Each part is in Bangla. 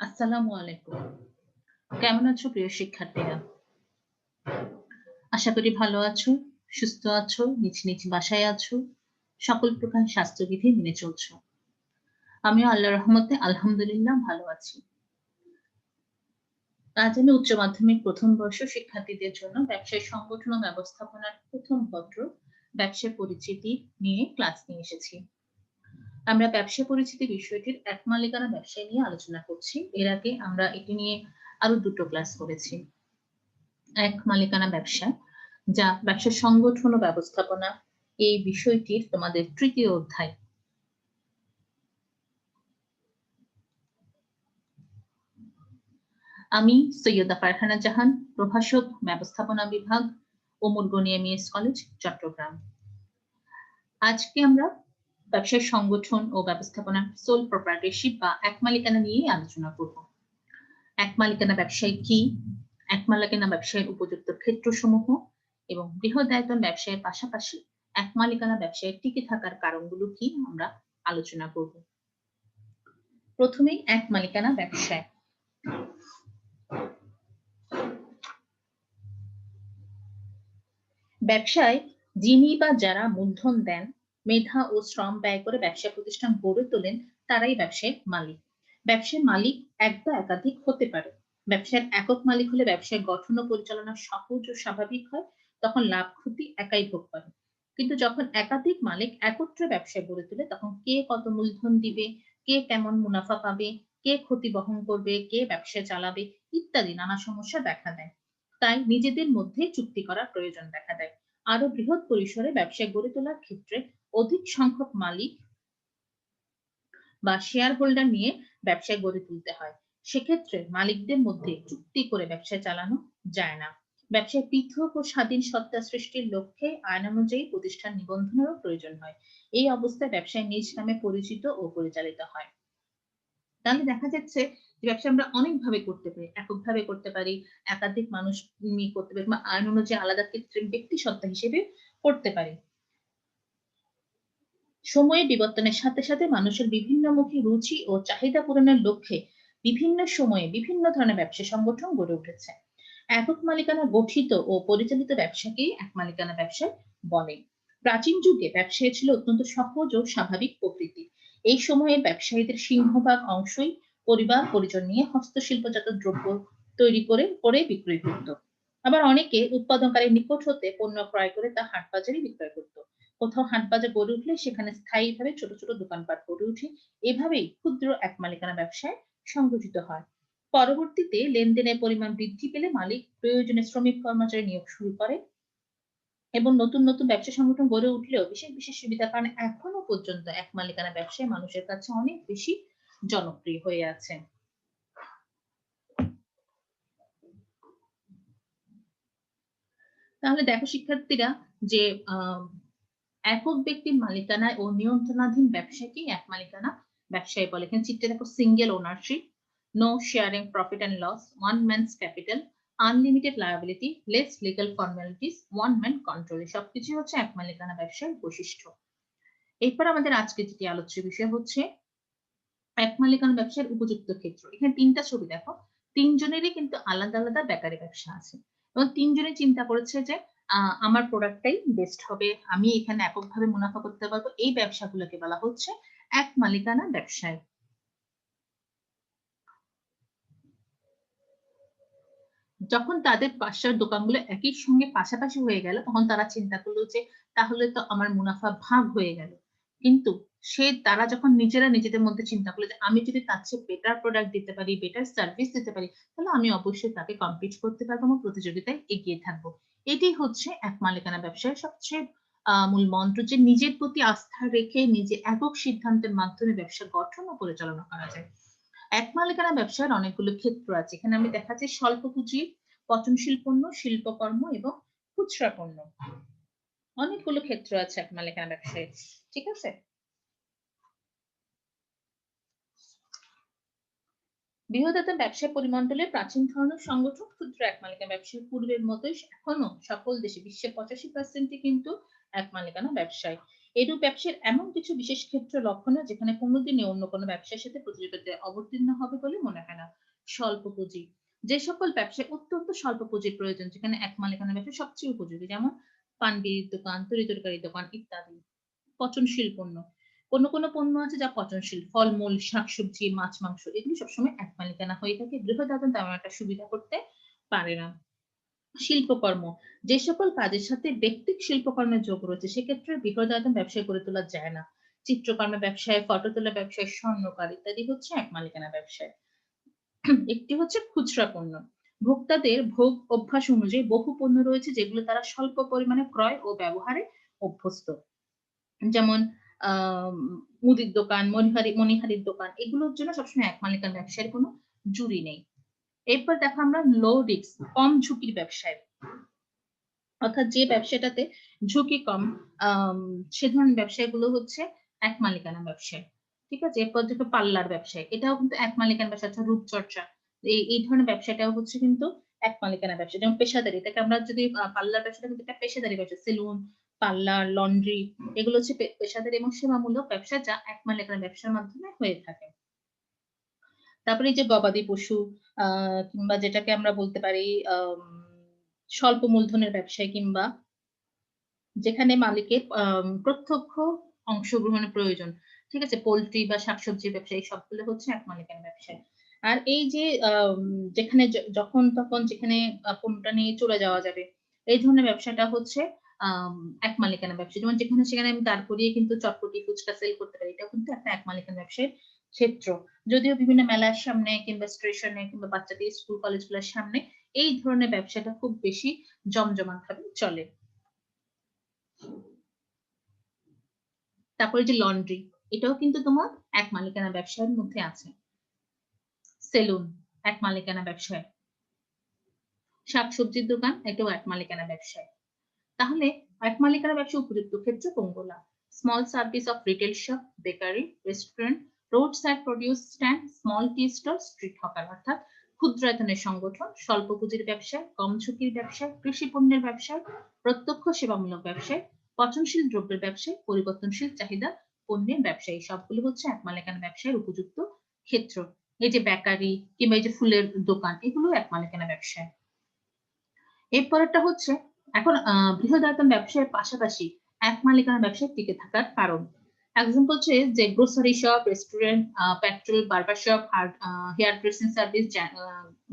আসসালামু আলাইকুম। কেমন আছো প্রিয় শিক্ষার্থীরা? আশা করি ভালো আছো, সুস্থ আছো, নিজ নিজ বাসায় আছো, সকল প্রকার স্বাস্থ্যবিধি মেনে চলছো। আমিও আল্লাহর রহমতে আলহামদুলিল্লাহ ভালো আছি। আজ আমি উচ্চ মাধ্যমিক প্রথম বর্ষ শিক্ষার্থীদের জন্য ব্যবসায় সংগঠন ও ব্যবস্থাপনার প্রথম পত্র ব্যবসায় পরিচিতি নিয়ে ক্লাস নিয়ে এসেছি। আমরা ব্যবসা পরিচিতি বিষয়টির এক মালিকানা ব্যবসায় নিয়ে আলোচনা করছি। এর আগে আমরা এটি নিয়ে আরও দুটো ক্লাস করেছি। এক মালিকানা ব্যবসা, যা ব্যবসা সংগঠন ও ব্যবস্থাপনা, এই বিষয়টির তোমাদের তৃতীয় অধ্যায়। আমি সৈয়দা ফারহানা জাহান, প্রভাষক, ব্যবস্থাপনা বিভাগ ওমর গনিয়া মিএস কলেজ, চট্টগ্রাম। আজকে আমরা ব্যবসায় সংগঠন ও ব্যবস্থাপনা সোল প্রপার্টিশিপ বা এক মালিকানা নিয়ে আলোচনা করব। এক মালিকানা ব্যবসায় কি? এক মালিকানা ব্যবসায়ের উপযুক্ত ক্ষেত্রসমূহ এবং বৃহদায়তন ব্যবসায়ের পাশাপাশি এক মালিকানা ব্যবসায় টিকে থাকার কারণগুলো কি আমরা আলোচনা করব। প্রথমেই এক মালিকানা ব্যবসায়। ব্যবসায় যিনি বা যারা মূলধন দেন মেধা ও শ্রম ব্যয় করে ব্যবসা প্রতিষ্ঠান গড়ে তোলেন তারাই ব্যবসায়ের মালিক। ব্যবসায় মালিক এক বা একাধিক হতে পারে। ব্যবসায়ের একক মালিক হলে ব্যবসায় গঠন ও পরিচালনা সহজ ও স্বাভাবিক হয়, তখন লাভ ক্ষতি একাই ভোগ করে কিন্তু যখন একাধিক মালিক একত্রে ব্যবসায় গড়ে তোলে, তখন কে কত মূলধন দিবে, কে কেমন মুনাফা পাবে, কে ক্ষতি বহন করবে, কে ব্যবসা চালাবে ইত্যাদি নানা সমস্যা দেখা দেয়। তাই নিজেদের মধ্যে চুক্তি করার প্রয়োজন দেখা দেয়। আরও বৃহৎ পরিসরে ব্যবসায় গড়ে তোলার ক্ষেত্রে অধিক সংখ্যক মালিক বা শেয়ার হোল্ডার নিয়ে ব্যবসায় গড়ে তুলতে হয়। সেক্ষেত্রে মালিকদের মধ্যে চুক্তি করে ব্যবসা চালানো যায় না। ব্যবসায় পৃথক ও স্বাধীন সত্তা সৃষ্টির লক্ষ্যে আইন অনুযায়ী প্রতিষ্ঠান নিবন্ধনেরও প্রয়োজন হয়। এই অবস্থায় ব্যবসায় নিজ নামে পরিচিত ও পরিচালিত হয়। তাহলে দেখা যাচ্ছে যে ব্যবসা আমরা অনেকভাবে করতে পারি, এককভাবে করতে পারি, একাধিক মানুষ করতে পারি বা আইন অনুযায়ী আলাদা ক্ষেত্রে ব্যক্তি সত্তা হিসেবে করতে পারি। সময়ের বিবর্তনের সাথে সাথে মানুষের বিভিন্নমুখী রুচি ও চাহিদা পূরণের লক্ষ্যে বিভিন্ন সময়ে বিভিন্ন ধরনের ব্যবসা সংগঠন গড়ে উঠেছে। একক মালিকানা গঠিত ও পরিচালিত ব্যবসাকেই এক মালিকানা ব্যবসা বলে। প্রাচীন যুগে ব্যবসায় ছিল অত্যন্ত সহজ ও স্বাভাবিক প্রকৃতি। এই সময়ে ব্যবসায়ীদের সিংহভাগ অংশই পরিবার, পরিজন নিয়ে হস্তশিল্পজাত দ্রব্য তৈরি করে পরে বিক্রয় করত। আবার অনেকে উৎপাদনকারী নিকট হতে পণ্য ক্রয় করে তা হাট বাজারে বিক্রয় করত। কোথাও হাট বাজার গড়ে উঠলে সেখানে স্থায়ীভাবে ছোট ছোট দোকানপাট গড়ে উঠে এভাবেই ক্ষুদ্র এক মালিকানা ব্যবসায় সংগঠিত হয়। পরবর্তীতে লেনদেনের পরিমাণ বৃদ্ধি পেলে মালিক প্রয়োজনে শ্রমিক কর্মচারী নিয়োগ শুরু করে এবং নতুন নতুন ব্যবসা সংগঠন গড়ে উঠলেও বিশেষ বিশেষ সুবিধার কারণে এখনও পর্যন্ত এক মালিকানা ব্যবসায় মানুষের কাছে অনেক বেশি জনপ্রিয় হয়ে আছে। তাহলে দেখো শিক্ষার্থীরা যে একক ব্যক্তির মালিকানায় ও নিয়ন্ত্রণাধীন ব্যবসাকে এক মালিকানা ব্যবসায়ী বলে। এখানে চিত্রে দেখো single ownership no sharing profit and loss one man's capital unlimited liability less legal formalities one man control সবকিছু হচ্ছে এক মালিকানা ব্যবসার বৈশিষ্ট্য। এরপর আমাদের আজকে যেটি আলোচ্য বিষয় হচ্ছে এক মালিকানা ব্যবসার উপযুক্ত ক্ষেত্র। এখানে তিনটা ছবি দেখো। তিনজনেরই কিন্তু আলাদা আলাদা বেকারি ব্যবসা আছে। এবং তিনজনে চিন্তা করেছে যে আমার প্রোডাক্টটাই বেস্ট হবে। আমি এখানে এককভাবে মুনাফা করতে পারব। এই ব্যবসাগুলোকে বলা হচ্ছে এক মালিকানা ব্যবসায়। যখন তাদের পাশের দোকানগুলো একই সঙ্গে পাশাপাশি হয়ে গেল, তখন তারা চিন্তা করল যে, তাহলে তো আমার মুনাফা ভাগ হয়ে গেল। কিন্তু সে, তারা যখন নিজেরা নিজেদের মধ্যে চিন্তা করল যে, আমি যদি তার চেয়ে বেটার প্রোডাক্ট দিতে পারি বেটার সার্ভিস দিতে পারি, তাহলে আমি অবশ্যই তাকে কম্পিট করতে পারব এবং প্রতিযোগিতায় এগিয়ে থাকব। এটি হচ্ছে এক মালিকানা ব্যবসায় সবচেয়ে মূল মন্ত্র যে নিজের প্রতি আস্থা রেখে নিজে একক সিদ্ধান্তের মাধ্যমে ব্যবসা গঠন ও পরিচালনা করা যায়। এক মালিকানা ব্যবসার অনেকগুলো ক্ষেত্র আছে। এখানে আমি দেখাচ্ছি স্বল্প পুঁজি পচনশীল পণ্য, শিল্পকর্ম এবং খুচরা পণ্য। অনেকগুলো ক্ষেত্র আছে এক মালিকানা ব্যবসায়। ঠিক আছে? বৃহদায়তন ব্যবসায় পরিমণ্ডলে প্রাচীন ধরনের সংগঠন ক্ষুদ্র এক মালিকানা ব্যবসায় পূর্বের মতোই এখনও সকল দেশে বিশ্বের পঁচাশি পার্সেন্টই কিন্তু এক মালিকানা ব্যবসায়। এরূপ ব্যবসার এমন কিছু বিশেষ ক্ষেত্র লক্ষণীয় যেখানে কোনোদিনই অন্য কোনো ব্যবসার সাথে প্রতিযোগিতায় অবতীর্ণ হবে বলে মনে হয় না। স্বল্প পুঁজি। যে সকল ব্যবসায় অত্যন্ত স্বল্প পুঁজির প্রয়োজন, যেখানে এক মালিকানা ব্যবসা সবচেয়ে উপযোগী, যেমন পান বিড়ির দোকান, তরি তরকারির দোকান ইত্যাদি। পচনশীল পণ্য। কোন কোন পণ্য আছে যা পচনশীল, ফলমূল, শাকসবজি, মাছ, মাংস, এগুলো সবসময় এক মালিকানা হয়ে থাকে। গৃহদাতন তেমন একটা সুবিধা করতে পারে না। শিল্পকর্ম, যে সকল কাজের সাথে ব্যক্তিক শিল্পকর্মের যোগ রয়েছে, সেক্ষেত্রে বৃহদায়তন ব্যবসায় গড়ে তোলা যায় না। চিত্রকর্মের ব্যবসায়, ফটো তোলা ব্যবসায়, স্বর্ণকার ইত্যাদি হচ্ছে এক মালিকানা ব্যবসায়। একটি হচ্ছে খুচরা পণ্য। ভোক্তাদের ভোগ অভ্যাস অনুযায়ী বহু পণ্য রয়েছে যেগুলো তারা স্বল্প পরিমাণে ক্রয় ও ব্যবহারে অভ্যস্ত। যেমন মুদির দোকান, মনিহারি, মনিহারির দোকান, এগুলোর জন্য সবসময় এক মালিকানা ব্যবসায়ের কোনো জুড়ি নেই। এরপর দেখো আমরা লো রিস্ক কম ঝুঁকির ব্যবসায়। অর্থাৎ যে ব্যবসাটাতে ঝুঁকি কম সে ধরনের ব্যবসায়গুলো হচ্ছে এক মালিকানা ব্যবসায়। ঠিক আছে? এরপর দেখো পার্লার ব্যবসায়, এটাও কিন্তু এক মালিকানা ব্যবসা অর্থাৎ রূপচর্চা। এই এই ধরনের ব্যবসাটাও হচ্ছে কিন্তু এক মালিকানা ব্যবসা যেমন পেশাদারি, এটাকে আমরা যদি পার্লার ব্যবসাটা কিন্তু একটা পেশাদারি ব্যবসা সেলুন পার্লার লন্ড্রি এগুলো হচ্ছে পেশাদারি এবং সেবামূলক ব্যবসা যা এক মালিকানা ব্যবসার মাধ্যমে হয়ে থাকে। তারপরে যে গবাদি পশু কিংবা যেটাকে আমরা বলতে পারি স্বল্প মূলধনের ব্যবসায় কিংবা যেখানে মালিকের প্রত্যক্ষ অংশগ্রহণের প্রয়োজন। ঠিক আছে? পোলট্রি বা শাকসবজির ব্যবসা এই সবগুলো হচ্ছে এক মালিকানা ব্যবসায়। আর এই যে যেখানে যখন তখন যেখানে পণ্যটা নিয়ে চলে যাওয়া যাবে এই ধরনের ব্যবসাটা হচ্ছে এক মালিকানা ব্যবসা যেমন যেখানে সেখানে আমি দাঁড় করিয়ে কিন্তু চটপটি ফুচকা সেল করতে পারি এটা কিন্তু একটা এক মালিকানা ব্যবসায় ক্ষেত্র। যদিও বিভিন্ন মেলার সামনে কিংবা স্টেশনে কিংবা বাচ্চাদের স্কুল কলেজগুলোর সামনে এই ধরনের ব্যবসাটা খুব বেশি জমজমাট ভাবে চলে। তারপরে যে লন্ড্রি এটাও কিন্তু তোমার এক মালিকানা ব্যবসার মধ্যে আছে। সেলুন এক মালিকানা ব্যবসায়। শাকসবজির দোকান, এটাও এক মালিকানা ব্যবসায়। তাহলে এক মালিকানা ব্যবসা উপযুক্ত ক্ষেত্র কোনগুলা? Small service of retail shop bakery restaurant road side produce stand small tea stall street hawker অর্থাৎ ক্ষুদ্রায়তনের সংগঠন, স্বল্প পুঁজির ব্যবসায়, কম ঝুঁকির ব্যবসায়, কৃষি পণ্যের ব্যবসায়, প্রত্যক্ষ সেবামূলক ব্যবসায়, পচনশীল দ্রব্যের ব্যবসায়, পরিবর্তনশীল চাহিদা পণ্যের ব্যবসায়ী, সবগুলো হচ্ছে এক মালিকানা ব্যবসায়ের উপযুক্ত ক্ষেত্র। এই যে বেকারি কিংবা এই যে ফুলের দোকান, এগুলো এক মালিকানা ব্যবসায়। এরপরেরটা হচ্ছে এখন বৃহদায়তন ব্যবসায়ের পাশাপাশি এক মালিকানা ব্যবসায় টিকে থাকার কারণ। এক্সাম্পল হচ্ছে যে grocery shop restaurant petrol barber shop hair dressing service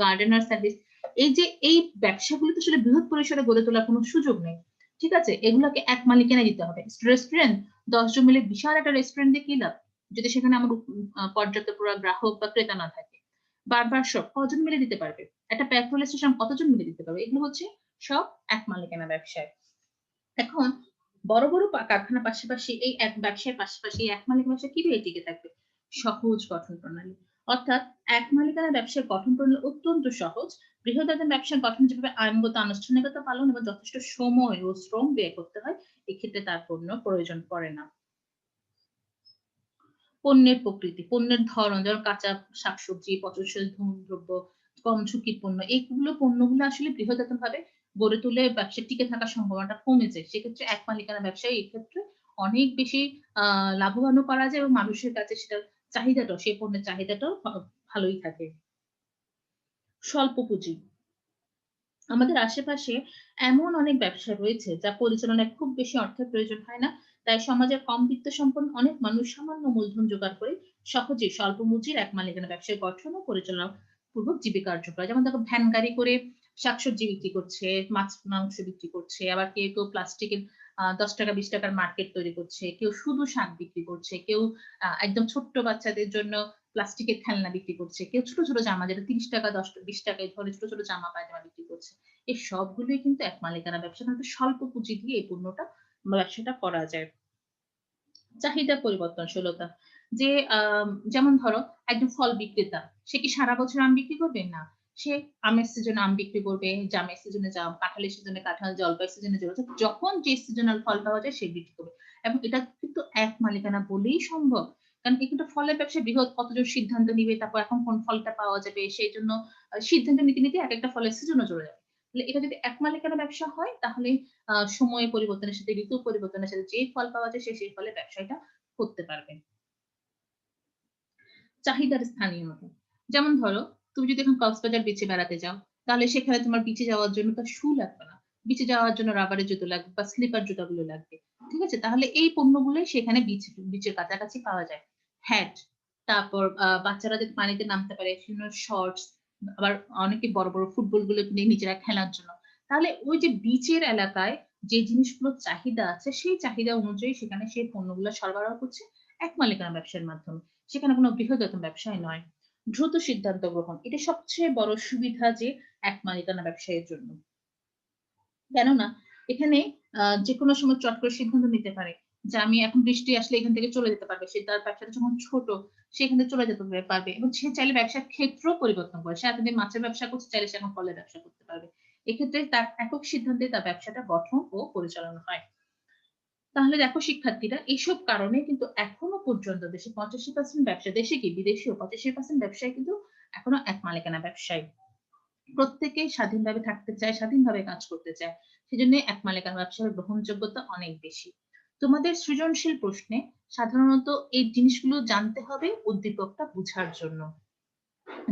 gardener service এই যে, এই ব্যবসাগুলো তো আসলে বৃহৎ পরিসরে গড়ে তোলার কোনো সুযোগ নেই। ঠিক আছে? এগুলোকে এক মালিকানা দিতে হবে। রেস্টুরেন্ট দশজন মিলে বিশাল একটা রেস্টুরেন্ট দিয়ে কি লাভ? যদি সেখানে আমার পর্যাপ্ত পুরো গ্রাহক বা ক্রেতা না থাকে। বারবার শপ কজন মিলে দিতে পারবে? একটা পেট্রোল স্টেশন কতজন মিলে দিতে পারবে? এগুলো হচ্ছে সব এক মালিকানা ব্যবসায়। এখন বড় বড় কারখানার পাশাপাশি এই এক ব্যবসার পাশাপাশি এক মালিক ব্যবসা কীভাবে টিকে থাকবে? সহজ গঠন প্রণালী। অর্থাৎ এক মালিকানা ব্যবসার গঠন প্রণালী অত্যন্ত সহজ। বৃহদায়তন ব্যবসার গঠন যেভাবে আইনগত আনুষ্ঠানিকতা পালন এবং যথেষ্ট সময় ও শ্রম ব্যয় করতে হয়, এক্ষেত্রে তার পণ্য প্রয়োজন পড়ে না। পণ্যের প্রকৃতি, পণ্যের ধরন, যেমন কাঁচা শাকসবজি, পচনশীল দ্রব্য, কম ঝুঁকির পণ্য এইগুলো পণ্যগুলো আসলে বৃহদায়তন ভাবে গড়ে তুলে ব্যবসা টিকে থাকার সম্ভাবনাটা কমেছে সেক্ষেত্রে এক মালিকানা ব্যবসায়ী এক্ষেত্রে অনেক বেশি লাভবানও করা যায় এবং মানুষের কাছে সেটার চাহিদাটাও, সেই পণ্যের চাহিদাটাও ভালোই থাকে। স্বল্প পুঁজি। আমাদের আশেপাশে এমন অনেক ব্যবসা রয়েছে যা পরিচালনায় খুব বেশি অর্থের প্রয়োজন হয় না। তাই সমাজের কম বিত্ত সম্পন্ন অনেক মানুষ সামান্য মূলধন জোগাড় করে সহজে স্বল্প পুঁজির এক মালিকানা ব্যবসায় গঠন ও পরিচালনা পূর্বক জীবিকা অর্জন করে। যেমন দেখো, ভ্যান গাড়ি করে শাকসবজি বিক্রি করছে, মাছ, মাংস বিক্রি করছে, আবার কেউ কেউ প্লাস্টিকের দশ টাকা, বিশ টাকার মার্কেট তৈরি করছে, কেউ শুধু শাক বিক্রি করছে, কেউ একদম ছোট্ট বাচ্চাদের জন্য প্লাস্টিকের খেলনা বিক্রি করছে, কেউ ছোট ছোট জামা, যেটা তিরিশ টাকা, দশ বিশ টাকায় ধরে ছোট ছোট জামা পায়জামা বিক্রি করছে, এই সবগুলোই কিন্তু এক মালিকানা ব্যবসা কিন্তু স্বল্প পুঁজি দিয়ে এই পণ্যটা ব্যবসাটা করা যায়। চাহিদা পরিবর্তনশীলতা, যে যেমন ধরো একজন ফল বিক্রেতা, সে কি সারা বছর আম বিক্রি করবে? না সে আমের সিজনে আম বিক্রি করবে জামের সিজনে জাম কাঁঠালের সিজনে কাঁঠাল জলপাই সিজনে জল যখন যে সিজনাল ফল পাওয়া যায় সে বিক্রি করবে। এবং এটা কিন্তু এক মালিকানা বলেই সম্ভব। কারণ কিন্তু ফলের ব্যবসা বৃহৎ, কতজন সিদ্ধান্ত নিবে, তারপর এখন কোন ফলটা পাওয়া যাবে, সেই জন্য সিদ্ধান্ত নিতে নিতে এক একটা ফলের সিজনও চলে যাবে। তাহলে এটা যদি এক মালিকানা ব্যবসা হয়, তাহলে সময় পরিবর্তনের সাথে, ঋতু পরিবর্তনের সাথে যে ফল পাওয়া যায় সে, সেই ফলে ব্যবসায়টা করতে পারবে। চাহিদার স্থানীয়তা। যেমন ধরো তুমি যদি এখন কক্সবাজার বিচে বেড়াতে যাও, তাহলে সেখানে তোমার বিচে যাওয়ার জন্য তো শু লাগবে না। বিচে যাওয়ার জন্য রাবারের জুতো লাগবে বা স্লিপার জুতাগুলো লাগবে। ঠিক আছে? তাহলে এই পণ্যগুলোই সেখানে বিচ বিচের কাছাকাছি পাওয়া যায়। হ্যাট তারপর বাচ্চারা যাতে পানিতে নামতে পারে শর্টস আবার অনেকে বড় বড় ফুটবলগুলো নিজেরা খেলার জন্য। তাহলে ওই যে বিচের এলাকায় যে জিনিসগুলোর চাহিদা আছে, সেই চাহিদা অনুযায়ী সেখানে সেই পণ্যগুলো সরবরাহ করছে এক মালিকানা ব্যবসার মাধ্যমে। সেখানে কোনো বৃহত্তম ব্যবসায় নয়। দ্রুত সিদ্ধান্ত গ্রহণ। এটা সবচেয়ে বড় সুবিধা যে এক মালিকানা ব্যবসায়ের জন্য। কেননা, এখানে যে কোনো সময় চট করে সিদ্ধান্ত নিতে পারে যে আমি এখন বৃষ্টি আসলে এখান থেকে চলে যেতে পারবে। সে তার ব্যবসাটা যখন ছোট, সে এখান থেকে চলে যেতে পারবে এবং সে চাইলে ব্যবসার ক্ষেত্র পরিবর্তন করে। সে এতদিন মাছের ব্যবসা করছে, চাইলে সে এখন ফলের ব্যবসা করতে পারবে। এক্ষেত্রে তার একক সিদ্ধান্তে তার ব্যবসাটা গঠন ও পরিচালনা হয়। তাহলে দেখো শিক্ষার্থীরা এইসব কারণে কিন্তু এখনও পর্যন্ত দেশে পঁচাশি পার্সেন্ট ব্যবসা দেশে কি বিদেশেও পঁচাশি পার্সেন্ট ব্যবসায় কিন্তু এখনও এক মালিকানা ব্যবসায়ী। প্রত্যেকে স্বাধীনভাবে থাকতে চায়, স্বাধীনভাবে কাজ করতে চায়, সেজন্য এক মালিকানা ব্যবসার গ্রহণযোগ্যতা অনেক বেশি। তোমাদের সৃজনশীল প্রশ্নে সাধারণত এই জিনিসগুলো জানতে হবে উদ্দীপকটা বুঝার জন্য।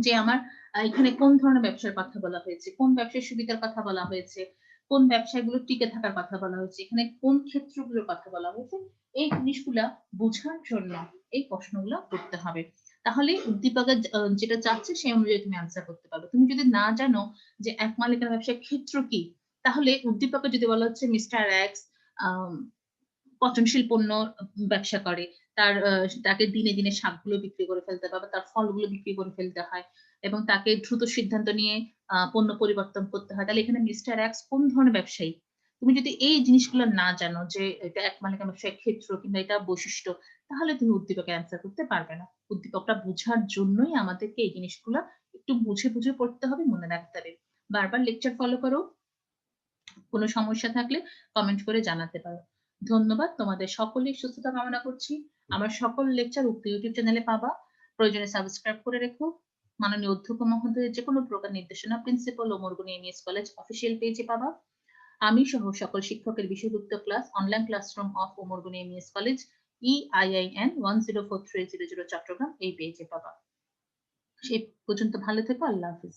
যে আমার এখানে কোন ধরনের ব্যবসার কথা বলা হয়েছে, কোন ব্যবসার সুবিধার কথা বলা হয়েছে কোন ব্যবসাগুলো টিকে থাকার কথা বলা হয়েছে? এখানে কোন ক্ষেত্রগুলোর কথা বলা হয়েছে? এই জিনিসগুলা বোঝার জন্য এই প্রশ্নগুলো করতে হবে। তাহলে উদ্দীপকের যেটা চাচ্ছে সেই অনুযায়ী তুমি আনসার করতে পারবে। তুমি যদি না জানো যে এক মালিকানা ব্যবসার ক্ষেত্র কি, তাহলে উদ্দীপকে যদি বলা হচ্ছে মিস্টার এক্স পচনশীল পণ্য ব্যবসা করে, তার তাকে দিনে দিনে শাকগুলো বিক্রি করে ফেলতে হয় বা তার ফলগুলো বিক্রি করে ফেলতে হয় এবং তাকে দ্রুত সিদ্ধান্ত নিয়ে পণ্য পরিবর্তন করতে হয়, তাহলে এখানে মিস্টার এক্স কোন ধরনের ব্যবসায়ী? তুমি যদি এই জিনিসগুলো না জানো যে এটা এক মালিকানা ব্যবসায়িক ক্ষেত্র কিংবা এটা বৈশিষ্ট্য, তাহলে তুমি উদ্দীপকে অ্যান্সার করতে পারবে না। উদ্দীপকটা বোঝার জন্যই আমাদেরকে এই জিনিসগুলো একটু বুঝে বুঝে পড়তে হবে, মনে রাখতে হবে। বারবার লেকচার ফলো করো, কোনো সমস্যা থাকলে কমেন্ট করে জানাতে পারো। ধন্যবাদ, তোমাদের সকলের সুস্থতা কামনা করছি। আমার সকল লেকচার উক্ত ইউটিউব চ্যানেলে পাবা। প্রয়োজনে সাবস্ক্রাইব করে রেখো। মাননীয় অধ্যক্ষ মহোদয়ের যে কোনো প্রকার নির্দেশনা principal Omargani MES college official পেজে পাবা। আমি সহ সকল শিক্ষকের বিষয়ভুক্ত class online classroom of Omargani MES college EIIN one zero four three zero zero Chittagong এই পেজে পাবা। সেই পর্যন্ত ভালো থেকো, আল্লাহ হাফিজ।